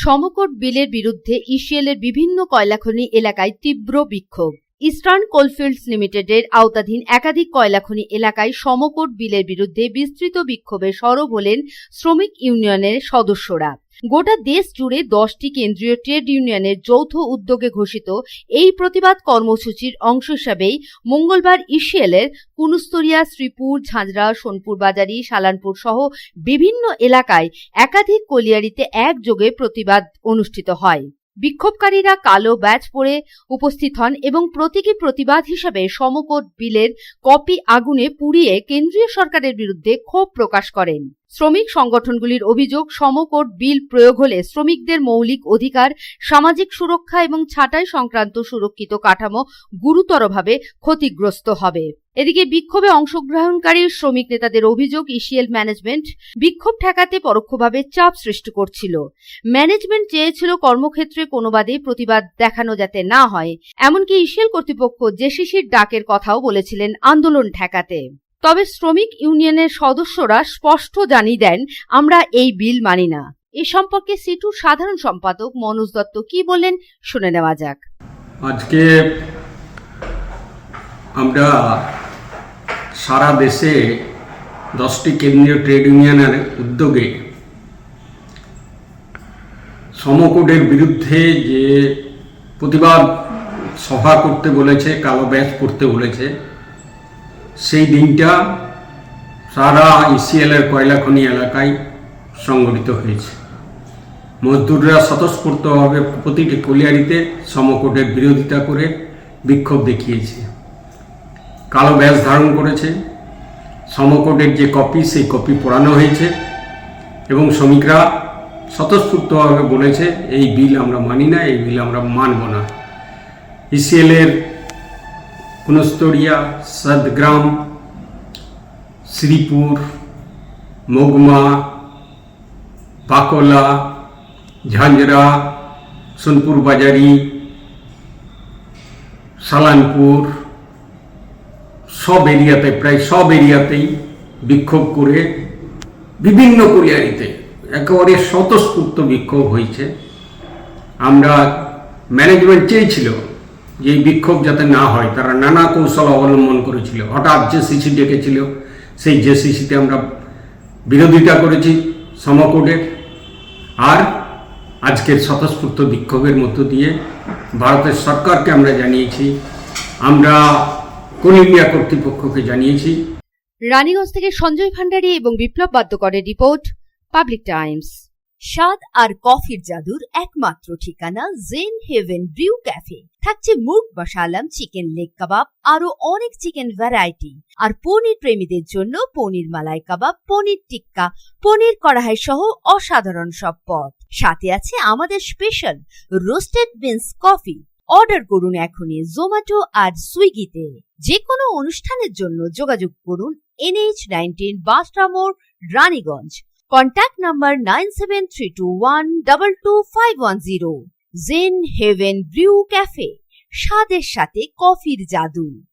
সমকট বিলের বিরুদ্ধে ইসিএলের বিভিন্ন কয়লাখনি এলাকায় তীব্র বিক্ষোভ। ইস্টার্ন কোলফিল্ডস লিমিটেডের আওতাধীন একাধিক কয়লাখনি এলাকায় সমকট বিলের বিরুদ্ধে বিস্তৃত বিক্ষোভে সরব হলেন শ্রমিক ইউনিয়নের সদস্যরা। গোটা দেশ জুড়ে দশটি কেন্দ্রীয় ট্রেড ইউনিয়নের যৌথ উদ্যোগে ঘোষিত এই প্রতিবাদ কর্মসূচির অংশ হিসাবেই মঙ্গলবার ইসিএলের কুনুস্তরিয়া, শ্রীপুর, ঝাঁঝরা, সোনপুর বাজারি, সালানপুর সহ বিভিন্ন এলাকায় একাধিক কলিয়ারিতে একযোগে প্রতিবাদ অনুষ্ঠিত হয়। বিক্ষোভকারীরা কালো ব্যাচ পরে উপস্থিত হন এবং প্রতীকী প্রতিবাদ হিসাবে সমকোট বিলের কপি আগুনে পুড়িয়ে কেন্দ্রীয় সরকারের বিরুদ্ধে ক্ষোভ প্রকাশ করেন। শ্রমিক সংগঠনগুলির অভিযোগ, সমকোট বিল প্রয়োগ হলে শ্রমিকদের মৌলিক অধিকার, সামাজিক সুরক্ষা এবং ছাঁটাই সংক্রান্ত সুরক্ষিত কাঠামো গুরুতরভাবে ক্ষতিগ্রস্ত হবে। এদিকে বিক্ষোভে অংশগ্রহণকারী শ্রমিক নেতাদের অভিযোগ ইসিএল ম্যানেজমেন্ট বিক্ষোভ ঠেকাতে পরোক্ষভাবে চাপ সৃষ্টি করছিল। ম্যানেজমেন্ট চেয়েছিল কর্মক্ষেত্রে কোনো বাদে প্রতিবাদ দেখানো যাতে না হয়। এমনকি ইসিএল কর্তৃপক্ষ জেসিসির ডাকের কথাও বলেছিলেন আন্দোলন ঠেকাতে। তবে শ্রমিক ইউনিয়নের সদস্যরা স্পষ্ট জানিয়ে দেন, আমরা এই বিল মানি না। এ সম্পর্কে সিটুর সাধারণ সম্পাদক মনোজ দত্ত কি বললেন শুনে নেওয়া যাক। আজকে আমরা সারা দেশে দশটি কেন্দ্রীয় ট্রেড ইউনিয়নের উদ্যোগে সমকোটের বিরুদ্ধে যে প্রতিবাদ সভা করতে বলেছে, কালো ব্যাচ করতে বলেছে, সেই দিনটা সারা ইসিএলের কয়লাখনি এলাকায় সংগঠিত হয়েছে। মজদুররা স্বতঃস্ফূর্তভাবে প্রতিটি কলিয়ারিতে সমকোটের বিরোধিতা করে বিক্ষোভ দেখিয়েছে। কালো ব্যাস ধারণ করেছে। সমকোটের যে কপি, সেই কপি পড়ানো হয়েছে এবং শ্রমিকরা স্বতঃস্ফূর্তভাবে বলেছে, এই বিল আমরা মানি না, এই বিল আমরা মানব না। ইসিএলের কুনস্তরিয়া, সদগ্রাম, শ্রীপুর, মগমা, বাকলা ঝাঁঝরা সোনপুর বাজারি, সালানপুর সব এরিয়াতে, প্রায় সব এরিয়াতেই বিক্ষোভ করে বিভিন্ন কুলিয়ারিতে একেবারে স্বতঃস্ফূর্ত বিক্ষোভ হয়েছে। আমরা ম্যানেজমেন্ট চেয়েছিল যে বিক্ষোভ যাতে না হয়, তারা নানা কৌশল অবলম্বন করেছিল। হঠাৎ যে সিসি ডেকেছিল, সেই যে সিসিতে আমরা বিরোধিতা করেছি সমকোটের আর আজকের স্বতঃস্ফূর্ত বিক্ষোভের মধ্য দিয়ে ভারতের সরকারকে আমরা জানিয়েছি, আমরা কোল ইন্ডিয়া কর্তৃপক্ষকে জানিয়েছি। রানীগঞ্জ থেকে সঞ্জয় ভান্ডারী এবং বিপ্লব বাদ্যকরের রিপোর্ট, পাবলিক টাইমস। স্বাদ আর কফির জাদুর একমাত্র ঠিকানা জেন হেভেন ব্রিউ ক্যাফে। থাকছে murgh musallam chicken leg kebab আরও অনেক চিকেন ভ্যারাইটি। আর পনির প্রেমীদের জন্য পনির মালাই কাবাব, পনির টিক্কা, পনির কড়াই সহ অসাধারণ সব পদ। সাথে আছে আমাদের special roasted beans coffee. Order করুন এখনই জোম্যাটো আর সুইগিতে। যে কোনো অনুষ্ঠানের জন্য যোগাযোগ করুন NH nineteen বাস্টামোর Raniganj contact number nine seven three two one double two five one zero Zen heaven brew cafe স্বাদের সাথে কফির জাদু।